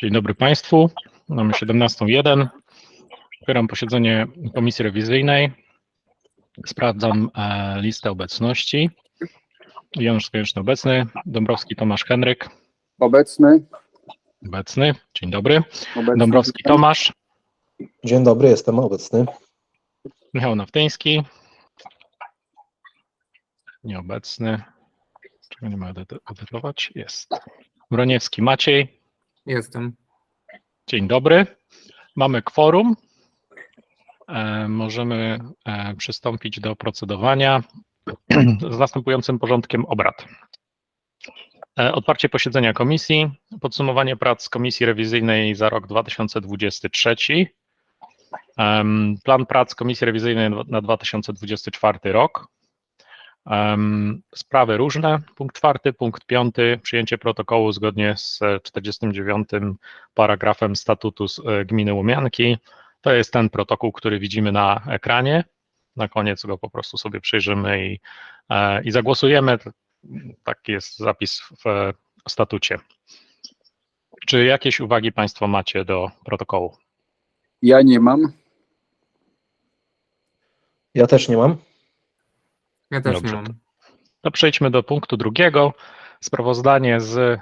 Dzień dobry Państwu. Mamy 17.01. Otwieram posiedzenie Komisji Rewizyjnej. Sprawdzam e, listę obecności. Janusz Konieczny obecny, Dąbrowski Tomasz Henryk Obecny. obecny. Dzień dobry. obecny. Dąbrowski Tomasz, Dzień dobry, jestem obecny. Michał Nawtyński. Nieobecny. Czego nie ma edyt- edytować? Jest. Broniewski Maciej. Jestem. Dzień dobry. Mamy kworum. E, Możemy e, przystąpić do procedowania z następującym porządkiem obrad. E, Otwarcie posiedzenia komisji, podsumowanie prac Komisji Rewizyjnej za rok 2023, em, plan prac Komisji Rewizyjnej na 2024 rok, sprawy różne, punkt czwarty, punkt piąty, przyjęcie protokołu zgodnie z 49 paragrafem statutu z, e, gminy Łomianki. To jest ten protokół, który widzimy na ekranie. Na koniec go po prostu sobie przyjrzymy i, e, i zagłosujemy. Taki jest zapis w e, statucie. Czy jakieś uwagi Państwo macie do protokołu? Ja nie mam. Ja też nie mam. Ja też Dobrze, nie mam. To przejdźmy do punktu drugiego. Sprawozdanie z,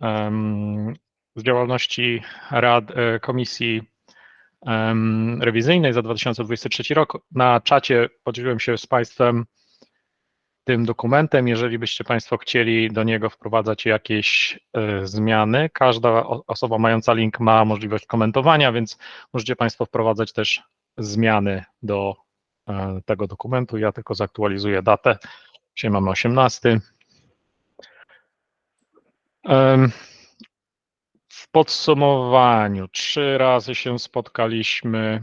em, z działalności Rad e, Komisji em, Rewizyjnej za 2023 rok. Na czacie podzieliłem się z Państwem tym dokumentem. Jeżeli byście Państwo chcieli do niego wprowadzać jakieś e, zmiany, każda o- osoba mająca link ma możliwość komentowania, więc możecie Państwo wprowadzać też zmiany do tego dokumentu. Ja tylko zaktualizuję datę. Dzisiaj mamy 18. Em, W podsumowaniu trzy razy się spotkaliśmy.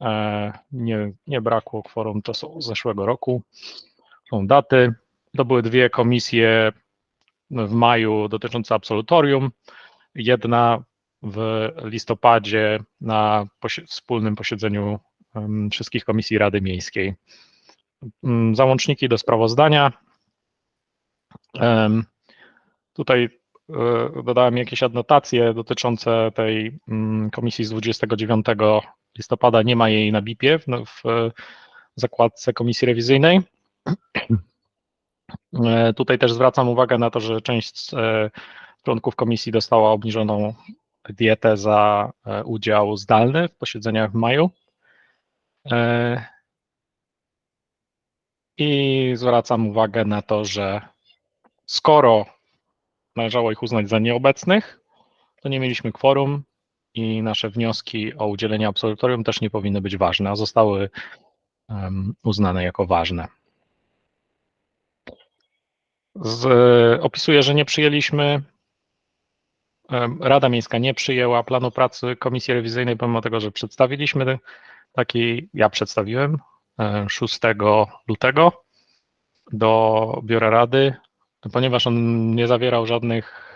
E, Nie, nie brakło kworum, to są z zeszłego roku. Są daty. To były dwie komisje w maju dotyczące absolutorium. Jedna w listopadzie na wspólnym posiedzeniu wszystkich komisji Rady Miejskiej. Mm, Załączniki do sprawozdania. Tutaj e, dodałem jakieś adnotacje dotyczące tej mm, komisji z 29 listopada. Nie ma jej na BIP-ie w, w zakładce komisji rewizyjnej. E, Tutaj też zwracam uwagę na to, że część e, członków komisji dostała obniżoną dietę za e, udział zdalny w posiedzeniach w maju. E, I zwracam uwagę na to, że skoro należało ich uznać za nieobecnych, to nie mieliśmy kworum i nasze wnioski o udzielenie absolutorium też nie powinny być ważne, a zostały uznane jako ważne. Z, opisuję, że nie przyjęliśmy, Rada Miejska nie przyjęła planu pracy Komisji Rewizyjnej, pomimo tego, że przedstawiliśmy taki, ja przedstawiłem e, 6 lutego do Biura Rady, ponieważ on nie zawierał żadnych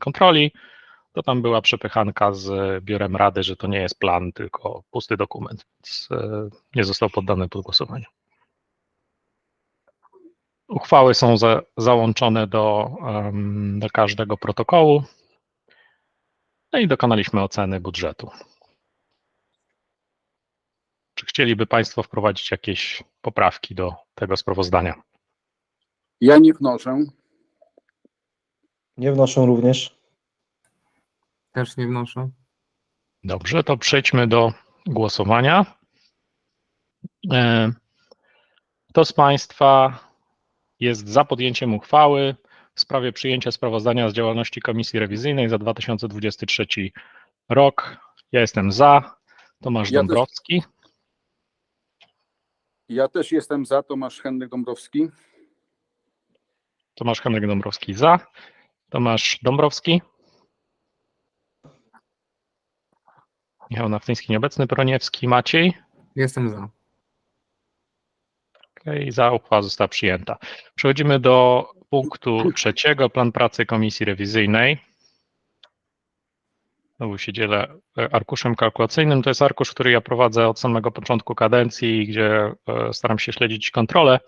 kontroli, to tam była przepychanka z Biurem Rady, że to nie jest plan, tylko pusty dokument, więc e, nie został poddany pod głosowanie. Uchwały są za, załączone do, do każdego protokołu. No i dokonaliśmy oceny budżetu. Czy chcieliby Państwo wprowadzić jakieś poprawki do tego sprawozdania? Ja nie wnoszę. Nie wnoszę również. Też nie wnoszę. Dobrze, to przejdźmy do głosowania. E, Kto z Państwa jest za podjęciem uchwały w sprawie przyjęcia sprawozdania z działalności Komisji Rewizyjnej za 2023 rok? Ja jestem za. Tomasz Ja też. Dąbrowski. Ja też jestem za. Tomasz Henryk Dąbrowski. Tomasz Henryk Dąbrowski za. Tomasz Dąbrowski. Michał Nawtyński nieobecny. Broniewski Maciej. Jestem za. Okej, za uchwała została przyjęta. Przechodzimy do punktu trzeciego, plan pracy Komisji Rewizyjnej. Znowu się dzielę e, arkuszem kalkulacyjnym. To jest arkusz, który ja prowadzę od samego początku kadencji, gdzie e, staram się śledzić kontrolę.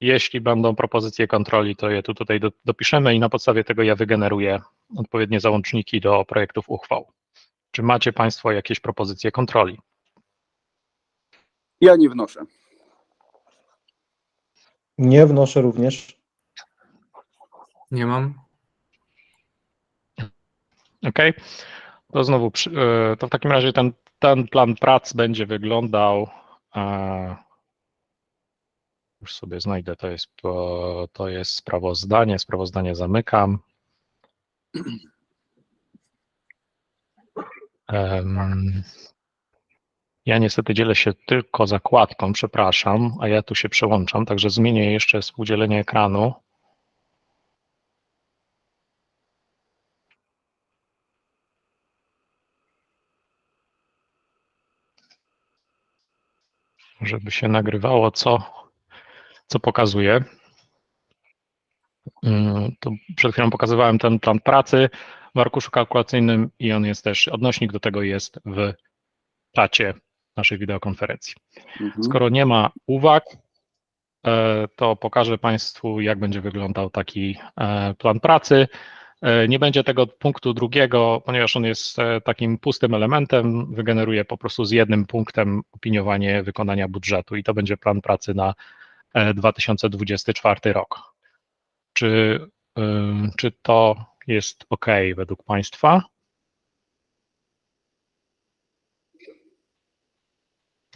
Jeśli będą propozycje kontroli, to je tu tutaj do, dopiszemy i na podstawie tego ja wygeneruję odpowiednie załączniki do projektów uchwał. Czy macie Państwo jakieś propozycje kontroli? Ja nie wnoszę. Nie wnoszę również. Nie mam. OK. To znowu, e, to w takim razie ten, ten plan prac będzie wyglądał. e, Już sobie znajdę, to jest, to jest sprawozdanie. Sprawozdanie zamykam. Ja niestety dzielę się tylko zakładką, przepraszam, a ja tu się przełączam, także zmienię jeszcze współdzielenie ekranu. Żeby się nagrywało, co, co pokazuje. Mm, To przed chwilą pokazywałem ten plan pracy w arkuszu kalkulacyjnym i on jest też, odnośnik do tego jest w czacie naszej wideokonferencji. Mhm. Skoro nie ma uwag, e, to pokażę Państwu, jak będzie wyglądał taki e, plan pracy. E, Nie będzie tego punktu drugiego, ponieważ on jest e, takim pustym elementem. Wygeneruję po prostu z jednym punktem opiniowanie wykonania budżetu i to będzie plan pracy na e, 2024 rok. Czy, czy to jest OK według Państwa?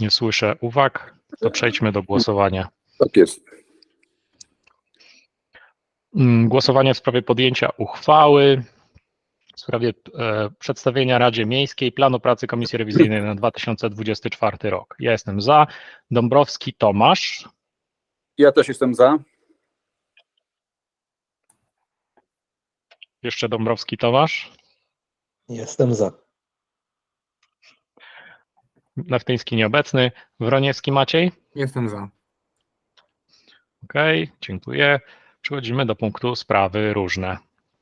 Nie słyszę uwag, to przejdźmy do głosowania. Tak jest. Mm, Głosowanie w sprawie podjęcia uchwały w sprawie e, przedstawienia Radzie Miejskiej planu pracy Komisji Rewizyjnej na 2024 rok. Ja jestem za. Dąbrowski Tomasz, Ja też jestem za. jeszcze Dąbrowski Tomasz, Jestem za. Lewtyński nieobecny, Wroniewski Maciej. Jestem za. OK, dziękuję. Przechodzimy do punktu sprawy różne.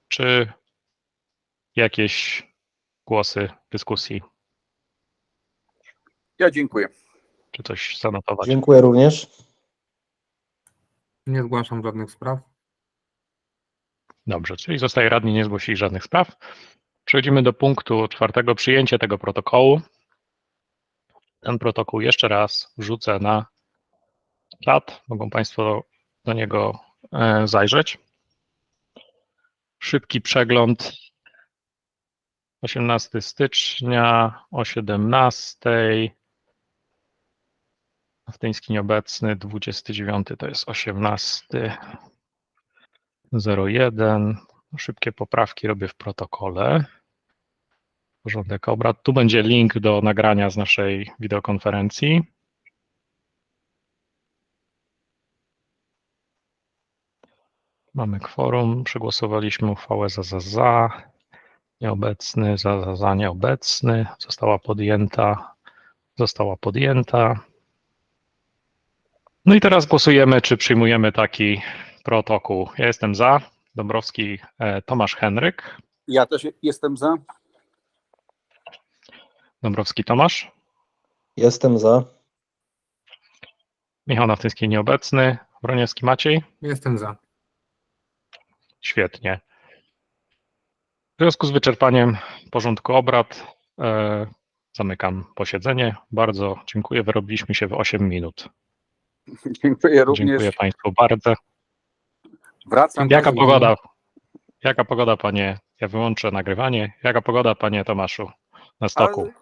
Czy jakieś głosy dyskusji, Ja dziękuję. czy coś zanotować? Dziękuję również. Nie zgłaszam żadnych spraw. Dobrze, czyli zostaje radni nie zgłosili żadnych spraw. Przechodzimy do punktu czwartego, przyjęcie tego protokołu. Ten protokół jeszcze raz wrzucę na czat. Mogą Państwo do niego zajrzeć. Szybki przegląd 18 stycznia o 17. Aftyński nieobecny 29 to jest 18. 01. Szybkie poprawki robię w protokole. Porządek obrad. Tu będzie link do nagrania z naszej wideokonferencji. Mamy kworum. Przegłosowaliśmy uchwałę za, za, za. Nieobecny, za, za, za, nieobecny. Została podjęta. Została podjęta. No i teraz głosujemy, czy przyjmujemy taki protokół. Ja jestem za. Dąbrowski e, Tomasz Henryk. Ja też jestem za. Dąbrowski Tomasz. Jestem za. Michał Nawtyński nieobecny. Broniewski Maciej. Jestem za. Świetnie. W związku z wyczerpaniem porządku obrad e, zamykam posiedzenie. Bardzo dziękuję. Wyrobiliśmy się w 8 minut. Dziękuję również. Dziękuję Państwu bardzo. Wracam. Jaka pogoda? Jaka pogoda, panie? Ja wyłączę nagrywanie. Jaka pogoda, panie Tomaszu, na stoku?